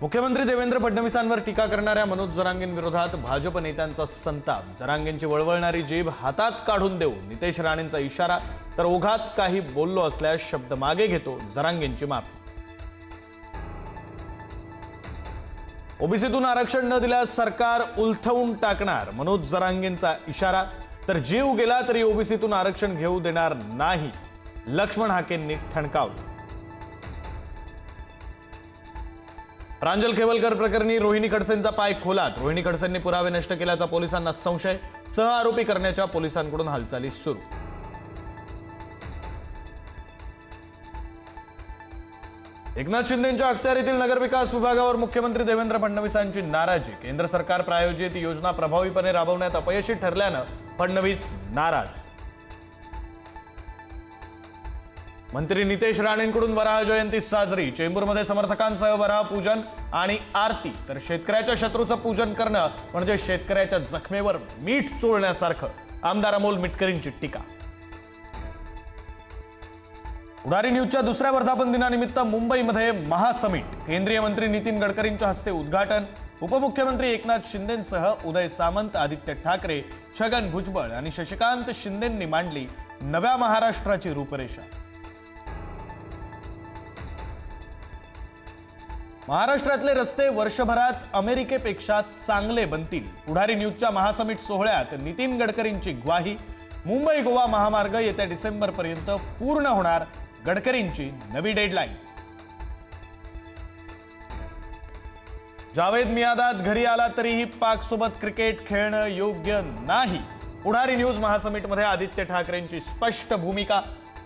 मुख्यमंत्री देवेंद्र फडणवीसांवर टीका करणाऱ्या मनोज जरांगेंविरोधात भाजप नेत्यांचा संताप. जरांगेंची वळवळणारी जीभ हातात काढून देऊ नितेश राणेंचा इशारा तर ओघात काही बोललो असल्यास शब्द मागे घेतो जरांगेंची माफी. ओबीसीतून आरक्षण न दिल्यास सरकार उलथवून टाकणार. मनोज जरांगेंचा इशारा तर जीव गेला तरी ओबीसीतून आरक्षण घेऊ देणार नाही. लक्ष्मण हाकेंनी ठणकावलं. प्रांजल खेवलकर प्रकरणी रोहिणी खडसेंचा पाय खोलात. रोहिणी खडसेंनी पुरावे नष्ट केल्याचा पोलिसांना संशय. सह आरोपी करण्याच्या पोलिसांकडून हालचाली सुरू. एकनाथ शिंदेच्या अखत्यारीतील नगरविकास विभागावर मुख्यमंत्री देवेंद्र फडणवीसांची नाराजी. केंद्र सरकार प्रायोजित योजना प्रभावीपणे राबवण्यात अपयशी ठरल्यानं फडणवीस नाराज. मंत्री नितेश राणेंकडून वराह जयंती साजरी. चेंबूरमध्ये समर्थकांसह वराह पूजन आणि आरती. तर शेतकऱ्याच्या शत्रूचं पूजन करणं म्हणजे शेतकऱ्याच्या जखमेवर मीठ चोळण्यासारखं. आमदार अमोल मिटकरींची टीका. उडारी न्यूजच्या दुसऱ्या वर्धापन दिनानिमित्त मुंबईमध्ये महासमिट. केंद्रीय मंत्री नितीन गडकरींच्या हस्ते उद्घाटन. उपमुख्यमंत्री एकनाथ शिंदेसह उदय सामंत आदित्य ठाकरे छगन भुजबळ आणि शशिकांत शिंदेंनी मांडली नव्या महाराष्ट्राची रूपरेषा. महाराष्ट्रातले रस्ते वर्षभरात अमेरिकेपेक्षा चांगले बनतील. पुढारी न्यूजच्या महासमिट सोहळ्यात नितीन गडकरींची ग्वाही मुंबई गोवा महामार्ग येत्या डिसेंबरपर्यंत पूर्ण होणार गडकरींची नवी डेडलाईन. जावेद मियादाद घरी आला तरीही पाकसोबत क्रिकेट खेळणं योग्य नाही. पुढारी न्यूज महासमिटमध्ये आदित्य ठाकरेंची स्पष्ट भूमिका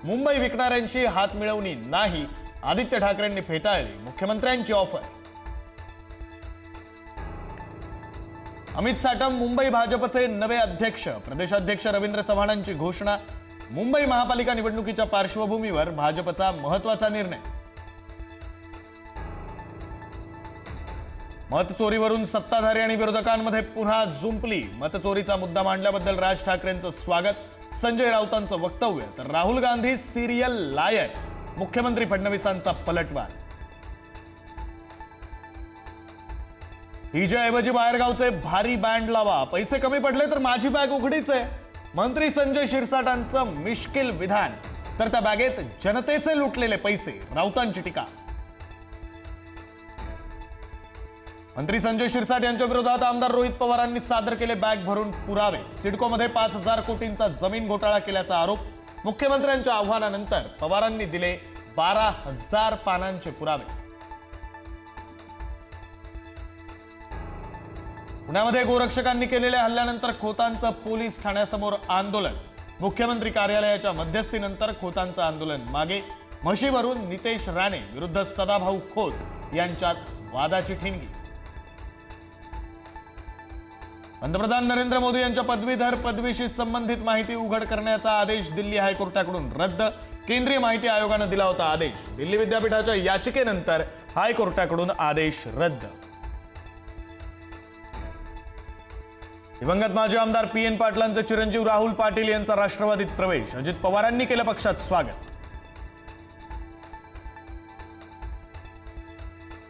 मुंबई विकणाऱ्यांशी हात मिळवणी नाही आदित्य ठाकरेंनी फेटाळली मुख्यमंत्र्यांची ऑफर. अमित साटम मुंबई भाजपचे नवे अध्यक्ष. प्रदेशाध्यक्ष रवींद्र चव्हाणांची घोषणा. मुंबई महापालिका निवडणुकीच्या पार्श्वभूमीवर भाजपचा महत्त्वाचा निर्णय. मतचोरीवरून सत्ताधारी आणि विरोधकांमध्ये पुन्हा जुंपली. मतचोरीचा मुद्दा मांडल्याबद्दल राज ठाकरेंचं स्वागत. संजय राऊतांचं वक्तव्य. तर राहुल गांधी सिरियल लायर मुख्यमंत्री फडणवीसांचा पलटवार. हिच्या ऐवजी बाहेरगावचे भारी बँड लावा. पैसे कमी पडले तर माझी बॅग उघडीच आहे. मंत्री संजय शिरसाटांचं मिश्किल विधान. तर त्या बॅगेत जनतेचे लुटलेले पैसे. राऊतांची टीका. मंत्री संजय शिरसाट यांच्या विरोधात आमदार रोहित पवारांनी सादर केले बॅग भरून पुरावे. सिडकोमध्ये पाच हजार कोटींचा जमीन घोटाळा केल्याचा आरोप. मुख्यमंत्र्यांच्या आव्हानानंतर पवारांनी दिले बारा हजार पानांचे पुरावे. पुण्यामध्ये गोरक्षकांनी केलेल्या हल्ल्यानंतर खोतांचं पोलीस ठाण्यासमोर आंदोलन. मुख्यमंत्री कार्यालयाच्या मध्यस्थीनंतर खोतांचं आंदोलन मागे. म्हशीवरून नितेश राणे विरुद्ध सदाभाऊ खोत यांच्यात वादाची ठिणगी. पंतप्रधान नरेंद्र मोदी यांच्या पदवीधर पदवीशी संबंधित माहिती उघड करण्याचा आदेश दिल्ली हायकोर्टाकडून रद्द. केंद्रीय माहिती आयोगानं दिला होता आदेश. दिल्ली विद्यापीठाच्या याचिकेनंतर हायकोर्टाकडून आदेश रद्द. दिवंगत माजी आमदार पी एन पाटलांचे चिरंजीव राहुल पाटील यांचा राष्ट्रवादीत प्रवेश. अजित पवारांनी केलं पक्षात स्वागत.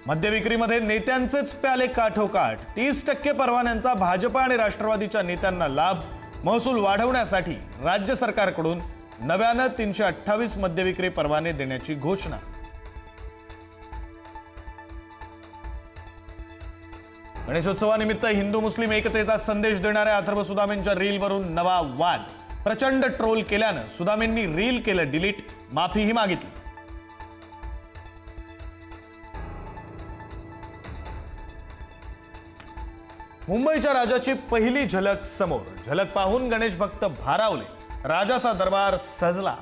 मद्यविक्रीमध्ये नेत्यांचेच प्याले काठोकाठ. तीस टक्के परवान्यांचा भाजपा आणि राष्ट्रवादीच्या नेत्यांना लाभ महसूल वाढवण्यासाठी राज्य सरकारकडून नव्यानं तीनशे अठ्ठावीस मद्यविक्री परवाने देण्याची घोषणा. गणेशोत्सवानिमित्त हिंदू मुस्लिम एकतेचा संदेश देणाऱ्या अथर्व सुदामेंच्या रीलवरून नवा वाद. प्रचंड ट्रोल केल्यानं सुदामेंनी रील केलं डिलीट माफीही मागितली. मुंबईच्या राजाची पहिली झलक समोर. झलक पाहून गणेश भक्त भारावले. राजाचा दरबार सजला.